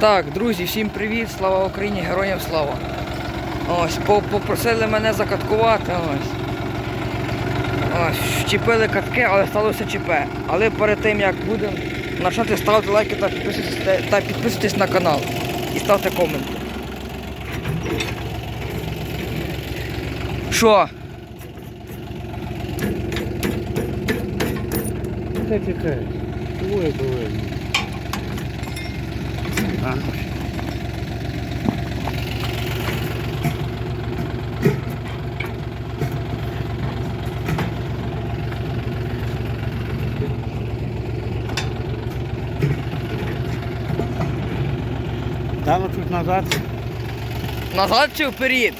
Так, друзі, всім привіт, слава Україні, героям слава. Ось, попросили мене закаткувати. Ось. Ось, вчепили катки, але сталося ЧП. Але перед тим як будемо почати ставити лайки та підписуйтесь, та підписуйтесь на канал і ставте коменти. Що? Чекай, чекай. Двоє повинні. А, Дало чуть назад. Назад чи вперед?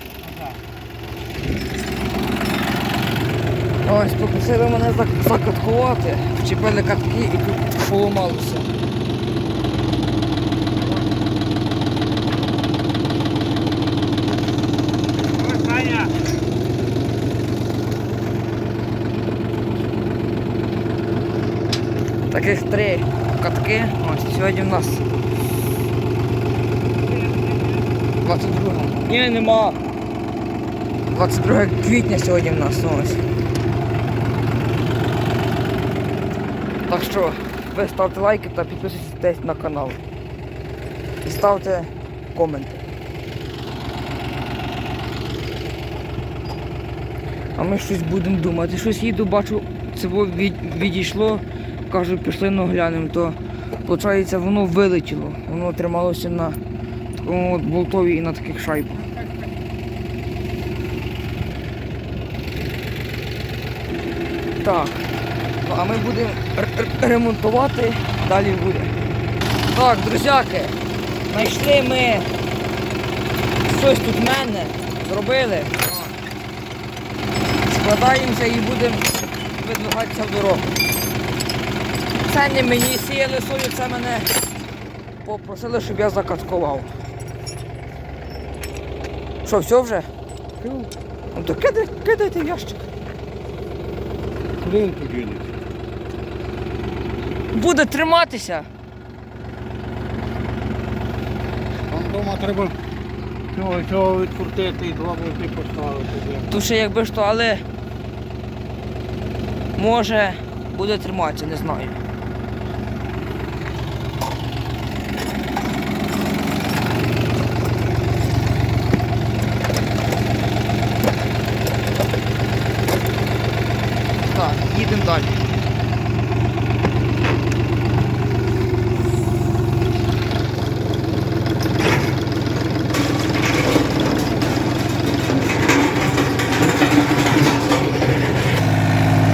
Ось, попросили мене закаткувати, вчепили катки і тут поламалося. Таких три катки. Ось сьогодні в нас 22. Ні, нема. 22 квітня сьогодні в нас ось. Так що ви ставте лайки та підписуйтесь на канал. І ставте коменти. А ми щось будемо думати. Щось їду, бачу, це від, відійшло, кажу, пішли ну глянемо, то виходить воно вилетіло. Воно трималося на такому от болтові і на таких шайбах. Так. Ну, а ми будемо ремонтувати, далі буде. Так, друзяки, знайшли ми щось тут в мене, зробили. Складаємося і будемо видвигатися в дорогу. Це не мені сіяли сою, це мене попросили, щоб я закаткував. Що, все вже? Ну то кидай, кидайте в ящик. Куди він подінеться? Буде триматися. Там вдома треба цього, цього відкрутити і два болти поставити. То ще якби що, але може буде триматися, не знаю. Так, далі.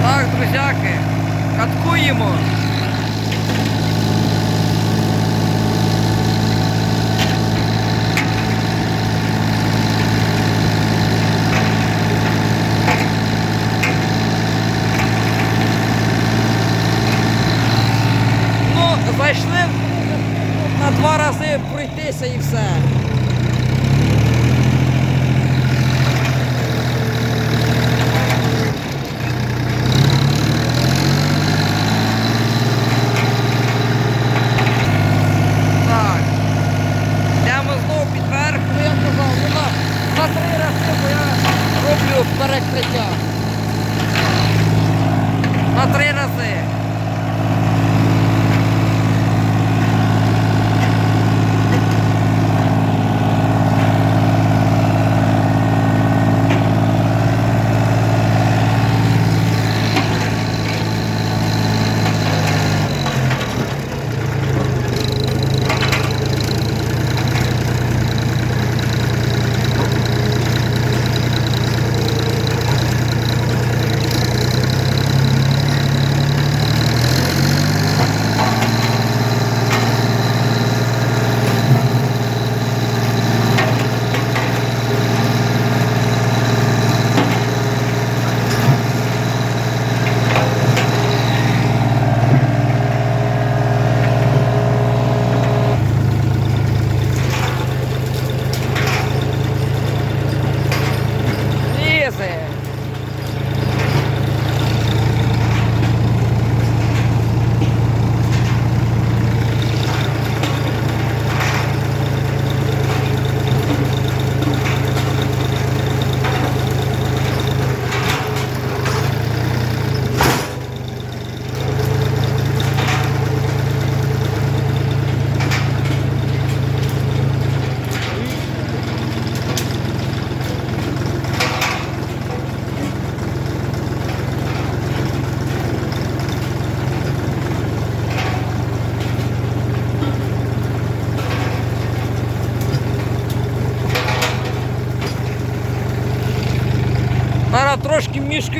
Так, друзяки, каткуємо. Ну, зайшли на два рази пройтися і все. Так. Знову під верх, ну я ну на три рази, бо я роблю перекриття. На три рази.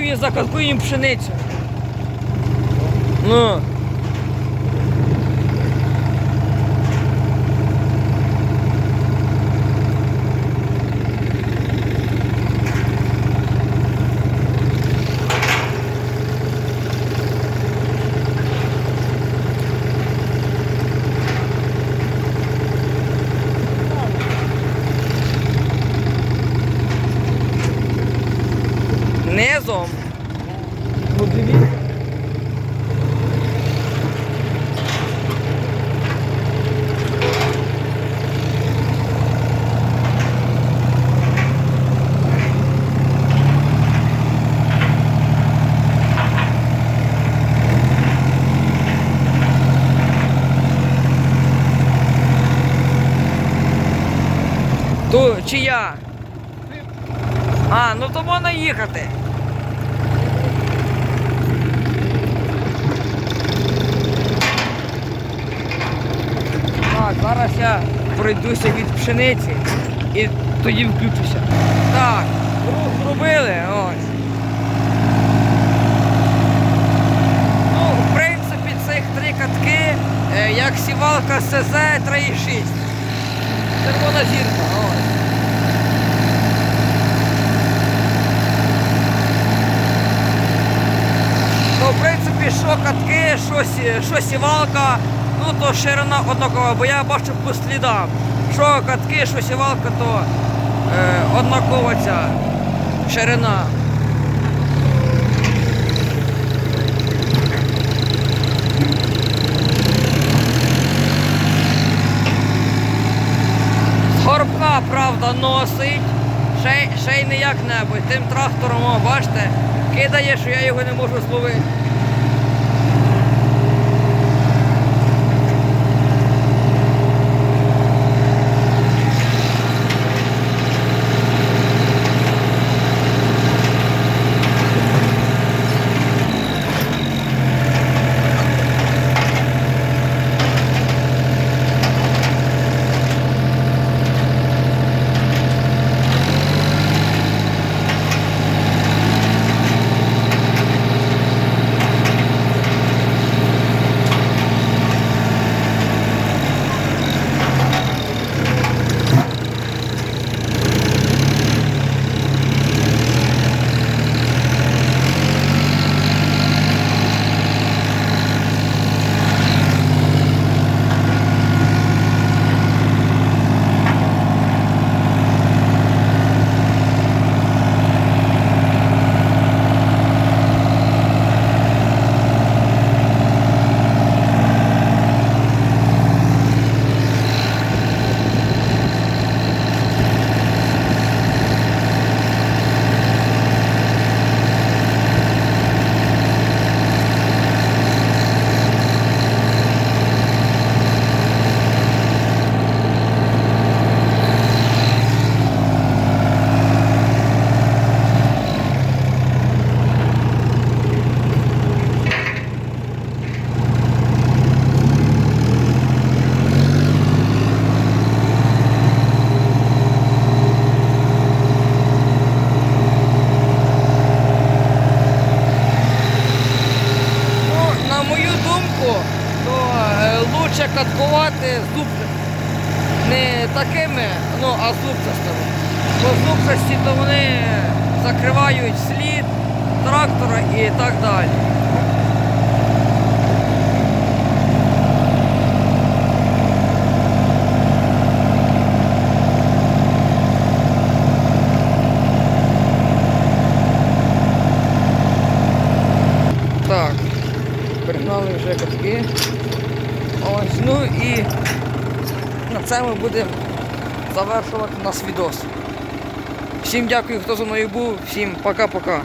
І им пшеницю. Ну. Низом. Ну дивіться. То чия? А, ну то можна їхати. Так, зараз я пройдуся від пшениці і тоді включуся. Так, рух зробили, ось. Ну, в принципі, цих три катки, е, як сівалка СЗ 3,6. Червона зірка, ось. То, в що катки, що, сі- що сівалка, ну то ширина однакова, бо я бачу по слідам. Що катки, що сівалка, то е, однакова ця ширина. Горбка, правда, носить. Ще й не як-небудь. Тим трактором, о, бачите, кидає, що я його не можу зловити. Не такими, ну, а зубчастими. Бо зубчасті то вони закривають слід трактора і так далі. Так, пригнали вже катки. Ось, ну і це ми будемо завершувати наш відос. Всім дякую, хто зі мною був, всім пока-пока.